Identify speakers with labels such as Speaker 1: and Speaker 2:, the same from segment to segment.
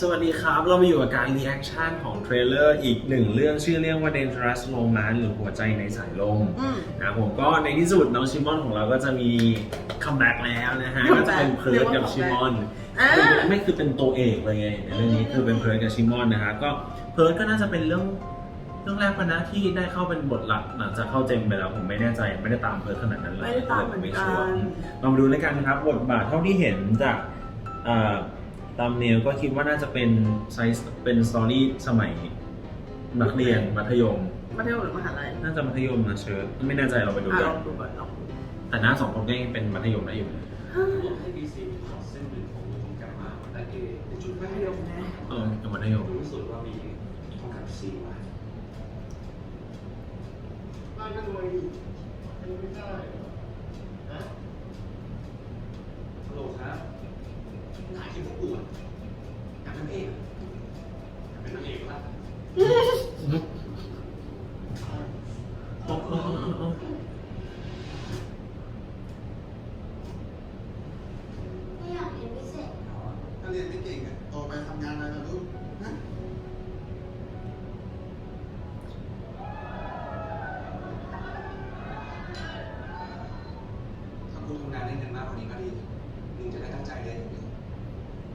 Speaker 1: สวัสดีครับ เรามาอยู่กับการรีแอคชั่นของเทรลเลอร์อีกหนึ่งเรื่องชื่อเรื่องว่า Dangerous Romance หรือหัวใจในสายลม
Speaker 2: อืม
Speaker 1: นะผมก็ในที่สุดน้องชิมอนของเราก็จะมีคัมแบ็กแล้วนะฮะ
Speaker 2: Comeback
Speaker 1: ก็จะเป็นเพิร์ดกับชิมอน
Speaker 2: อ่า
Speaker 1: ไม่คือเป็นตัวเอกเลยไงในเรื่องนี้คือเป็นเพิร์ดกับชิมอนนะฮะก็เพิร์ดก็น่าจะเป็นเรื่องเรื่องแรกปะนะที่ได้เข้าเป็นบทหลักหลังจากเข้าเจมไปแล้วผมไม่แน่ใจไม่ได้ตามเพิร์ดขนาดนั้นเลย
Speaker 2: ไม่ได้ตามเหมือน
Speaker 1: ไม่
Speaker 2: กั
Speaker 1: ชัวร์
Speaker 2: น
Speaker 1: ลองมาดูแล้วกันนะครับบทบาทเท่าที่เห็นจากเอ่อ ตามเนลก็คิดว่าน่าจะเป็นไซส์เป็นสตอรี่สมัยนักเรียนมัธยม
Speaker 2: มัธยมหรือมหาลัย
Speaker 1: น่าจะมัธยมนะเชิร์ไม่แน่ใจเราไปดู
Speaker 2: อะ
Speaker 1: กั
Speaker 2: ล
Speaker 1: น
Speaker 2: องดูก่อนลองดู
Speaker 1: แต่หน้าสองคนก็ยังเป็นมัธยมได้อยู่
Speaker 3: บอกให้บีซีขอเส้นหนึ่งของวงการมาแต่เอในจุด
Speaker 2: มัธยมนะ
Speaker 1: เออยังมัธยม
Speaker 3: รู้สึกว่ามีต้องการซีไว้
Speaker 4: บ้านก็รวยดิยังไม่ได้ฮะ
Speaker 3: ฮัลโหลครับถ่ายคลิปพวกกูอะอยากเป็นพระเอกอะอยากเป็นนางเอกปะ
Speaker 1: โอ้โอ้โอ้โอ้
Speaker 5: ไม่อยากเรียนพิเศษเหรอ
Speaker 4: ถ้าเรียนไม่เก่งอะต่อไปทำงานอะไรล่ะลูกฮะ
Speaker 3: ถ้ากูทำงานได้เงินมากกว่านี้ก็ดีมึงจะได้ตั้งใจเรียนอย่างเดียว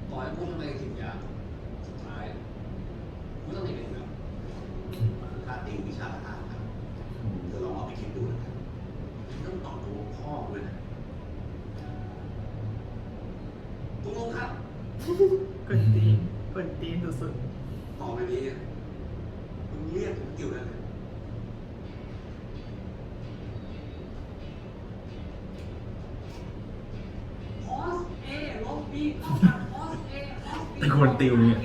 Speaker 3: ต่อให้กูทำอะไรสิบอย่างสุดท้าย กูต้องเรียนเป็นแบบค่าติววิชาต่างๆครับเธอลองเอาไปคิดดูนะครับต้องตอบตัวพ่อกูเลยนะตกลงครับ
Speaker 2: กวนตีนกวนตีนสุด
Speaker 3: ต่อไปนี้มึงเรียกผมติวได้เลยคอสเอลบบีเท่ากับคอสเอคอสบี
Speaker 1: เป็นคนติวเนี่ย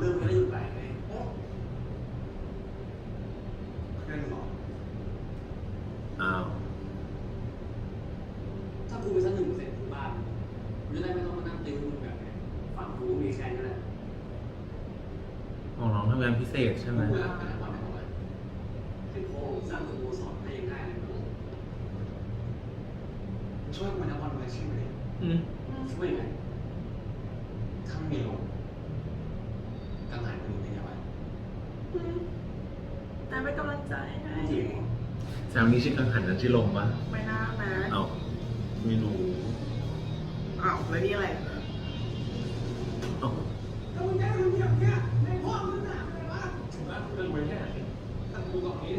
Speaker 2: เดี๋
Speaker 3: ยว
Speaker 2: น่าจะเข้า
Speaker 3: เรื่องไม่ได้อยู่ไหนไงโอ้แค่หรอ
Speaker 1: อ้าว
Speaker 3: ถ้ากูไปสักหนึ่งเปอร์เซ็นต์ถึงบ้านกูจะได้ไม่ต้องมานั่งติวมึงแบบนี้ฝั่งกูมีแค่นี้แหละ
Speaker 1: ของน้องทำงานพิเศษใช่ไหม
Speaker 3: กูอยากเป็นวันไหนวันเป็นโค้สร้างสโมสรให้ง่ายเลยมึงช่วยกูเป็นนักบอลมืออาชีพเลย
Speaker 1: อืม
Speaker 3: ช่วยไหมถ้าไม่มีลมกังหันกูเป็นยังไง
Speaker 2: อืมแต่เป็นกำลัง ใจให้
Speaker 3: จริง
Speaker 1: แซวนี้ชื่อกังหันนะชื่อลมปะ
Speaker 2: ไม่น่านะ
Speaker 1: เอ้าไม่รู้
Speaker 2: อ้าวแล้วนี่อะไร
Speaker 1: เอ้า
Speaker 3: ถ้ามึงแก้มึงอย่างเงี้ยในห้องมึงหนาเลยวะถูกแล้วมึงจะรวยแค่ไหนถ้ากูตรงนี้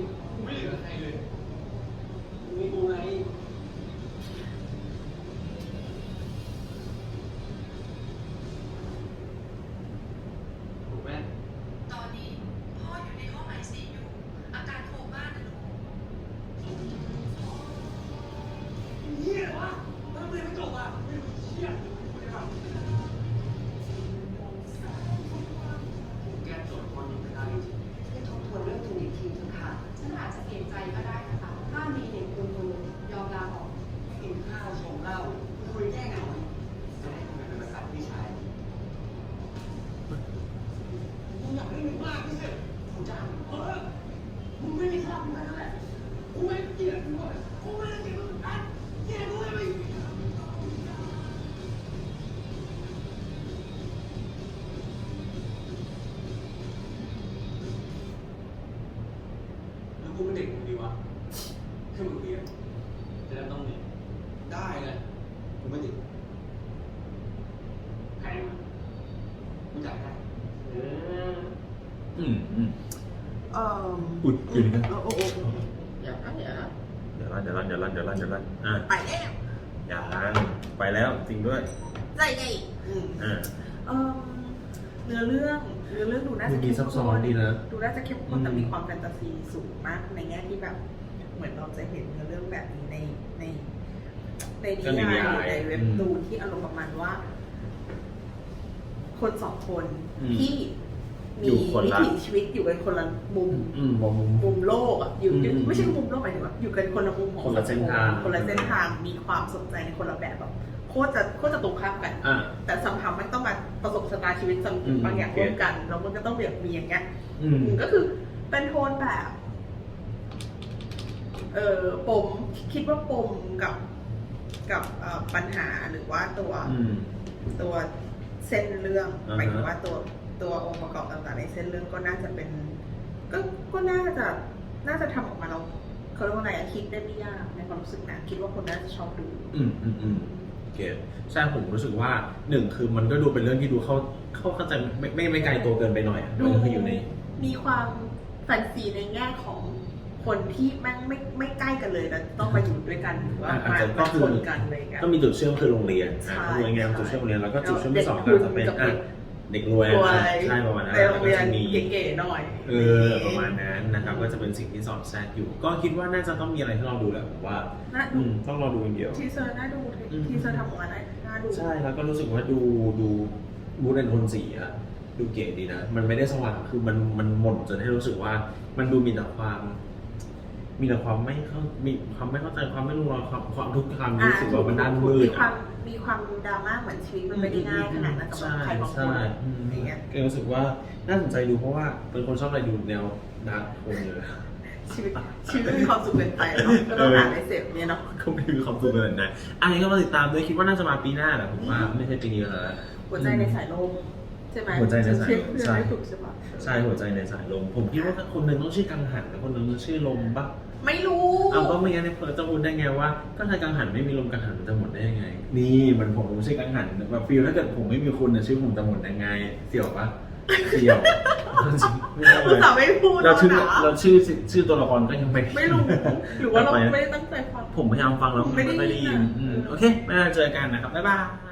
Speaker 3: จจะ
Speaker 6: เปลี่ยนใจก็ได้นะคะถ้ามีเด็กคนหนึงยอมลาออก
Speaker 7: กินข้าวชงเหล้าคุยแก้เหงา
Speaker 3: จะใแล้วกูเป็นเด็กมึงดีวะแค่มึงเรียนจะได้ไม่ต้องเรียนได้เลยกูไม่ติดแพงมั้ยมึงจ่ายได้
Speaker 1: อืมอืม
Speaker 2: เอ่อ
Speaker 1: อุ๊ยอยู่นี่นะ
Speaker 2: โอ้โอ้โอ้อย่านะอย่านะ
Speaker 1: เดี๋ยวลั่นเดี๋ยวลั่นเดี๋ยวลั่นเดี๋ยวลั่นเดี๋ยวลั่นอะ
Speaker 2: ไปแล้ว
Speaker 1: ยังไปแล้วจริงด้วย
Speaker 2: ใจไงอืม
Speaker 1: อ่า
Speaker 2: เอ่อเนื้อเรื่องเนื้อเรื่องดูน่า
Speaker 1: ดู
Speaker 2: จะ
Speaker 1: ดีซับซ้อนดีนะ
Speaker 2: ดูน่าจะเข้มข้นแต่
Speaker 1: อืม
Speaker 2: มีความแฟนตาซีสูงมากในแง่ที่แบบเหมือนเราจะเห็นเนื้อเรื่องแบบนี้ในในในนิ
Speaker 1: ก็ในนิ
Speaker 2: ยาย
Speaker 1: ยาย
Speaker 2: หรือในเว็บ
Speaker 1: อืม
Speaker 2: ตูนที่อารมณ์ประมาณว่า คนสองคน
Speaker 1: อืม
Speaker 2: ที่มี
Speaker 1: อยู่คน
Speaker 2: วิ
Speaker 1: ละ
Speaker 2: ถีชีวิตอยู่กันคนละมุม
Speaker 1: อืมมุม
Speaker 2: มุมโลกอะอยู่อยู่
Speaker 1: อืม
Speaker 2: ไม่ใช่มุมโลกหมายถึงว่าอยู่กันคนละมุมของ
Speaker 1: คนละเส้นทาง
Speaker 2: คนละเส้นทางมีความสนใจในคนละแบบแบบ โคตรจะโคตรจะตรงข้ามกัน
Speaker 1: อ่า
Speaker 2: แต่สัมผัสมันต้องมาประสบชะตาชีวิต
Speaker 1: อืม
Speaker 2: บางอย่าง
Speaker 1: โอเค
Speaker 2: ร่วมกัน แล้วมันก็ต้องแบบมีอย่างเงี้ย
Speaker 1: อืม
Speaker 2: ก็คือเป็นโทนแบบ เออปมคิดว่าปมกับกับเอ่อปัญหาหรือว่าตัว
Speaker 1: อืม
Speaker 2: ตัวเส้นเรื่อง
Speaker 1: อ่าฮะ
Speaker 2: หมายถึงว่าตัวตัวองค์ประกอบต่างๆในเส้นเรื่องก็น่าจะเป็น ก็ก็น่าจะน่าจะทำออกมาเราเขาเรียกว่าอะไรอะคิดได้ไม่ยากในความรู้สึกนะคิดว่าคนน่าจะชอบดู
Speaker 1: อืมอืมอืม โอเคใช่ผมรู้สึกว่าหนึ่งคือมันก็ดูเป็นเรื่องที่ดูเข้าเข้าเข้าใจไม่ไม่ไม่ไกลตัวเกินไปหน่อยอะ
Speaker 2: ดู
Speaker 1: มันก็คืออยู่ใน
Speaker 2: มีความแฟนซีในแง่ของคนที่แม่งไม่ไม่ใกล้กันเลยแต่ต้องมาอยู่ด้วยกันหรือว่า
Speaker 1: อะอาจ
Speaker 2: มา
Speaker 1: จะก็
Speaker 2: มา
Speaker 1: คื
Speaker 2: ช
Speaker 1: อ
Speaker 2: นกันอะไรอย่างเงี้ย
Speaker 1: ก็มีจุดเชื่อมคือโรงเรียน
Speaker 2: ใช่
Speaker 1: อะก็คือไงจุดเชื่อมโรงเรียนแล้วก็จุดเชื่อมที่สอง
Speaker 2: เด็
Speaker 1: ก็
Speaker 2: ก
Speaker 1: จะเป็น
Speaker 2: กับ
Speaker 1: อะ
Speaker 2: เด็ก
Speaker 1: เด็กรวย
Speaker 2: รวย
Speaker 1: อะใช่ประมาณนั้น
Speaker 2: ในโรงเรียน
Speaker 1: ก็จะมี
Speaker 2: เก๋ๆหน่อย
Speaker 1: เออประมาณนั้นนะครับก็จะเป็นสิ่งที่สอดแทรกอยู่ ก็คิดว่าน่าจะต้องมีอะไรที่เราดูแหละผมว่า
Speaker 2: น่า
Speaker 1: อื
Speaker 2: ดู
Speaker 1: มต้องรอดูอย่างเดียว
Speaker 2: ทีเซอร์น่าดู
Speaker 1: อืม
Speaker 2: ทีเซอร์ทำออกมาได้น่าดู
Speaker 1: ใช่แล้วก็รู้สึกว่าดูดูมูดแอนโทนสีอะดูเก๋ดีนะ มันไม่ได้สว่างคือมันมันหม่นจนให้รู้สึกว่ามันดูมีแต่ความมีแต่ความไม่เข้ามีความไม่เข้าใจความไม่รู้รอยความความทุกข์ความรู้สึกว่ามันด้านมื
Speaker 2: มี
Speaker 1: ด
Speaker 2: ความ
Speaker 1: อะ
Speaker 2: มีความดราม่าเหมือนชีวิตมันไม่ได้ง่ายขนาดนั้นสำหรับ
Speaker 1: ใช่
Speaker 2: ใครบางคน
Speaker 1: ใช่อืม
Speaker 2: อย่างเงี้ย
Speaker 1: ก็รู้สึกว่าน่าสนใจดูเพราะว่าเป็นคนชอบอะไรดูแนวดาร์กโทนเลย
Speaker 2: ชีวิตชีวิตมีความสุขเป็นไปเนาะก็ต้องหาในเสพเนี่ยเนาะ
Speaker 1: ก็ไม่มีความสุขเลยนะอันนี้ก็มาติดตามด้วยคิดว่าน่าจะมาปีหน้าแหละผมว่าไม่ใช่ปีนี้แล้วนะ
Speaker 2: หัวใจในสายลมใช่ไหม
Speaker 1: หัวใจในสายลม
Speaker 2: ใช่
Speaker 1: ใช่
Speaker 2: ไม่ถูกใช่ปะ
Speaker 1: ใช่หัวใจในสายลม ผมคิดว่าคนหนึ่งต้องชื่อกังหันแล้วคนหนึ่งต้องชื่อลมปะ
Speaker 2: ไม่รู้
Speaker 1: เอาก็ไม่งั้นในเพิร์จะพูดได้ไงว่า ก็ถ้ากังหันไม่มีลมกังหันมันจะหมดได้ยังไง นี่มันผมผมชื่อกังหันแบบฟีลถ้าเกิดผมไม่มีคุณนะชื่อผมจะหมดยังไง เสี่ยวปะเสี่ยวไม่ได้
Speaker 2: อุ
Speaker 1: เล
Speaker 2: ต
Speaker 1: ย
Speaker 2: ส่าห์ไม่พูด
Speaker 1: เราชื่อ
Speaker 2: แล้วนะ
Speaker 1: เราชื่อชื่อตัวละครก็ยังไม่
Speaker 2: ไม่รู้ หรือว่าเราไม่ได้ตั้งใจฟัง
Speaker 1: ผมพยายามฟังแล้วมัน
Speaker 2: ไม่ได้
Speaker 1: ไม่ได้ยิน
Speaker 2: ยินอะ
Speaker 1: อืมโอเคไม่ได้เจอกันนะครับบ๊ายบาย